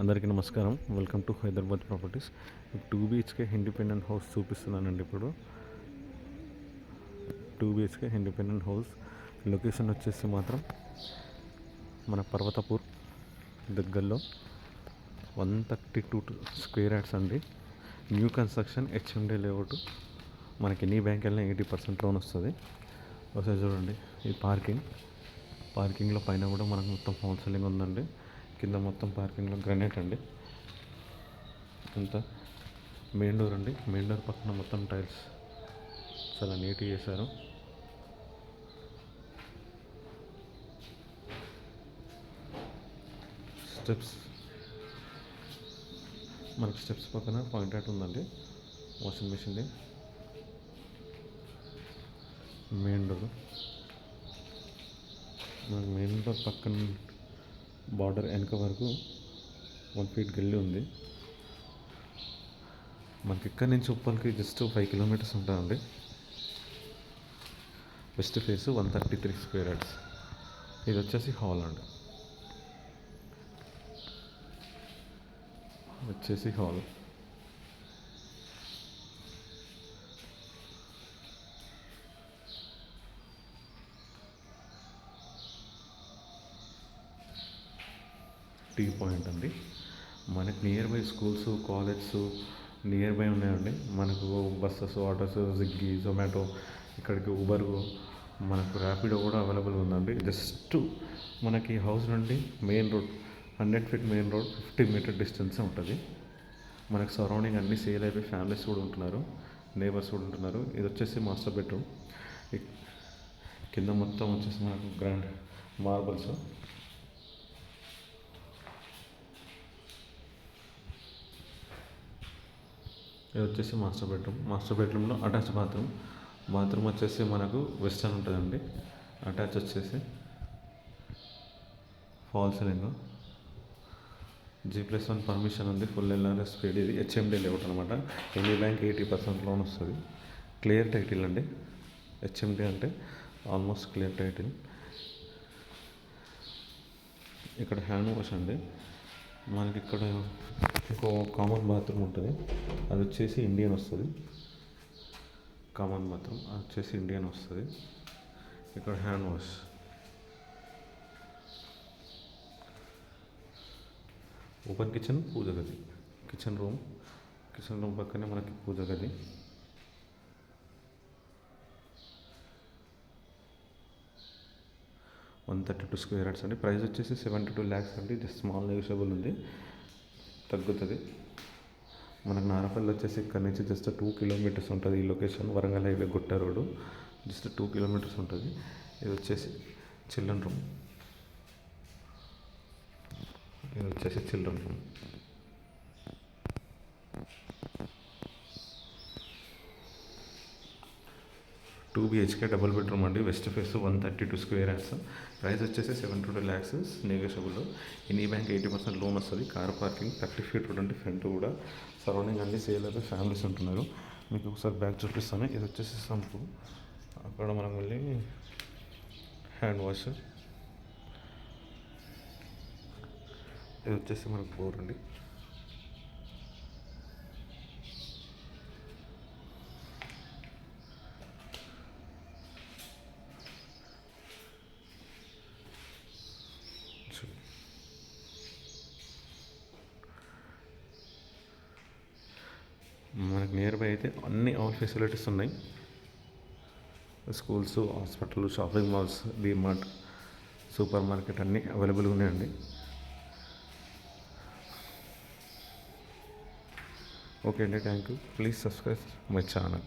అందరికీ నమస్కారం. Welcome to Hyderabad properties two BHK independent house చూపిస్తున్నానండి ఇప్పుడు. Two BHK independent house location వచ్చేసి మాత్రం మన పర్వతపూర్ దగ్గరలో one thirty two square yards అండి న్యూ కన్స్ట్రక్షన్ హెచ్ఎండి లేఅవుట్ మనకి ఎన్ని బ్యాంక్ వెళ్ళినా ఎయిటీ పర్సెంట్ లోన్ వస్తుంది. ఒకసారి చూడండి ఈ పార్కింగ్ పార్కింగ్లో పైన కూడా మనకు మొత్తం కౌన్సిలింగ్ ఉందండి. కింద మొత్తం పార్కింగ్లో గ్రనేట్ అండి. అంతా మెయిన్ డోర్ అండి. మెయిన్ డోర్ పక్కన మొత్తం టైల్స్ చాలా నీట్గా చేశారు. స్టెప్స్ మనకి స్టెప్స్ పక్కన పాయింట్ అవుట్ ఉందండి. వాషింగ్ మిషన్ది మెయిన్ డోర్. మనకి మెయిన్ డోర్ పక్కన బార్డర్ వెనక వరకు వన్ ఫీట్ గల్లీ ఉంది. మనకి ఇక్కడ నుంచి ఉప్పల్కి జస్ట్ ఫైవ్ కిలోమీటర్స్ ఉంటుందండి. West face one thirty three square yards. ఇది వచ్చేసి హాల్ అండి వచ్చేసి హాల్. టీ పాయింట్ అండి. మనకి near by schools colleges near by ఉన్నాయండి. మనకు బస్సెస్ ఆటోస్ స్విగ్గీ జొమాటో ఇక్కడికి ఉబర్ మనకు ర్యాపిడో కూడా అవైలబుల్ ఉందండి. జస్ట్ మనకి హౌస్ నుండి main road hundred feet main road fifty meter distance ఉంటుంది. మనకు సరౌండింగ్ అన్ని సేల్ అయిపోయి ఫ్యామిలీస్ కూడా ఉంటున్నారు నేబర్స్ కూడా ఉంటున్నారు. ఇది వచ్చేసి మాస్టర్ బెడ్రూమ్ కింద మొత్తం వచ్చేసి మనకు గ్రాండ్ మార్బల్స్ ఇది వచ్చేసి మాస్టర్ బెడ్రూమ్. మాస్టర్ బెడ్రూమ్లో అటాచ్ బాత్రూమ్. బాత్రూమ్ వచ్చేసి మనకు వెస్టర్న్ ఉంటుందండి. అటాచ్ వచ్చేసి fall ceiling. G plus one permission ఉంది. ఫుల్ ఎల్ఆర్ఎస్ స్పీడ్ ఇది. హెచ్ఎండి లేఅవుట్ అనమాట any bank eighty percent loan వస్తుంది. క్లియర్ టైటిల్ అండి. హెచ్ఎండి అంటే ఆల్మోస్ట్ క్లియర్ టైటిల్. ఇక్కడ హ్యాండ్ వాష్ అండి. మనకి ఇక్కడ ఇంకో కామన్ బాత్రూమ్ ఉంటుంది. అది వచ్చేసి ఇండియన్ వస్తుంది. కామన్ బాత్రూమ్ అది వచ్చేసి ఇండియన్ వస్తుంది. ఇక్కడ hand wash open kitchen puja గది. కిచెన్ రూమ్ కిచెన్ రూమ్ పక్కనే మనకి పూజ గది. One thirty two square yards అండి. ప్రైస్ వచ్చేసి సెవెంటీ టూ ల్యాక్స్ అండి. జస్ట్ స్మాల్ నెగోషియబుల్ ఉంది. తగ్గుతుంది. మనకు నారపల్లి వచ్చేసి ఇక్కడ నుంచి జస్ట్ టూ కిలోమీటర్స్ ఉంటుంది ఈ location Warangal highway Gutta road just two kilometers ఉంటుంది. ఇది వచ్చేసి చిల్డ్రన్ రూమ్. ఇది వచ్చేసి children room. Two BHK double bedroom అండి. West face one thirty two square yards price వచ్చేసి seven two lakhs negotiable any bank eighty percent loan వస్తుంది. Car parking thirty feet road అంటే front కూడా. Surrounding అన్ని sale అయితే families ఉంటున్నారు. మీకు ఒకసారి బ్యాగ్ చూపిస్తాను. ఇది వచ్చేసి సంపు అక్కడ మనం వెళ్ళి హ్యాండ్ వాష్ ఇది వచ్చేసి మనకు బోర్ అండి. మనకు నియర్ బై అయితే అన్ని ఆల్ ఫెసిలిటీస్ ఉన్నాయి. Schools hospital shopping malls DMart super market అన్నీ అవైలబుల్ ఉన్నాయండి. ఓకే అండి thank you please subscribe my channel